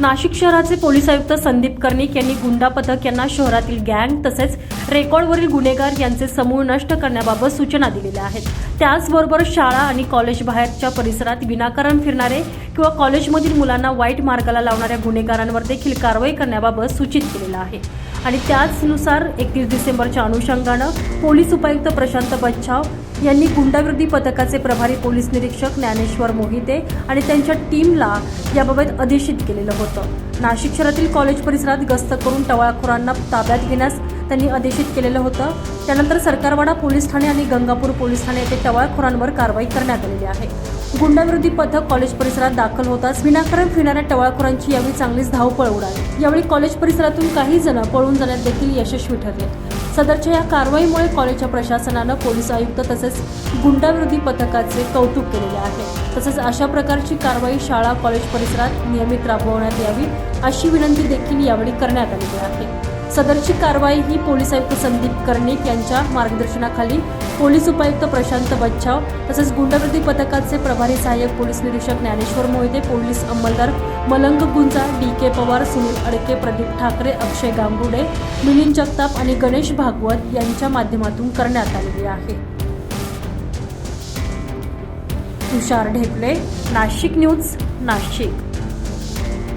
नाशिक शहराचे पोलीस आयुक्त संदीप कर्णिक यांनी गुंडा पथक यांना शहरातील गँग तसेच रेकॉर्डवरील गुन्हेगार यांचे समूळ नष्ट करण्याबाबत सूचना दिलेल्या आहेत. त्याचबरोबर शाळा आणि कॉलेज बाहेरच्या परिसरात विनाकारण फिरणारे किंवा कॉलेजमधील मुलांना वाईट मार्गाला लावणाऱ्या गुन्हेगारांवर देखील कारवाई करण्याबाबत सूचित केलेलं आहे. आणि त्याचनुसार एकतीस डिसेंबरच्या अनुषंगानं पोलीस उपायुक्त प्रशांत बच्छाव यांनी गुंडाविरोधी पथकाचे प्रभारी पोलीस निरीक्षक ज्ञानेश्वर मोहिते आणि त्यांच्या टीमला याबाबत अधिसूचित केलेलं होतं. नाशिक शहरातील कॉलेज परिसरात गस्त करून टवाळखोरांना ताब्यात घेण्यास त्यांनी आदेशित केलेलं होतं. त्यानंतर सरकारवाडा पोलीस ठाणे आणि गंगापूर पोलीस ठाणे येथे टवाळखोरांवर कारवाई करण्यात आलेली आहे. गुंडाविरोधी पथक कॉलेज परिसरात दाखल होताच विनाकारण फिरणाऱ्या टवाळखोरांची यावेळी चांगलीच धावपळ उडाली. यावेळी कॉलेज परिसरातून काही जण पळून जाण्यात देखील यशस्वी ठरले. सदरच्या या कारवाईमुळे कॉलेजच्या प्रशासनानं पोलीस आयुक्त तसेच गुंडाविरोधी पथकाचे कौतुक केलेले आहे. तसेच अशा प्रकारची कारवाई शाळा कॉलेज परिसरात नियमित राबवण्यात यावी अशी विनंती देखील यावेळी करण्यात आलेली आहे. सदरची कारवाई ही पोलीस आयुक्त संदीप कर्णिक यांच्या मार्गदर्शनाखाली पोलीस उपायुक्त प्रशांत बच्छाव तसेच गुंडविरोधी पथकाचे प्रभारी सहाय्यक पोलीस निरीक्षक ज्ञानेश्वर मोहिते पोलीस अंमलदार मलंग गुंजा डी के पवार सुनील अडके प्रदीप ठाकरे अक्षय गांगुडे मिलिंद जगताप आणि गणेश भागवत यांच्या माध्यमातून करण्यात आलेली आहे. तुषार ढेपले नाशिक न्यूज नाशिक.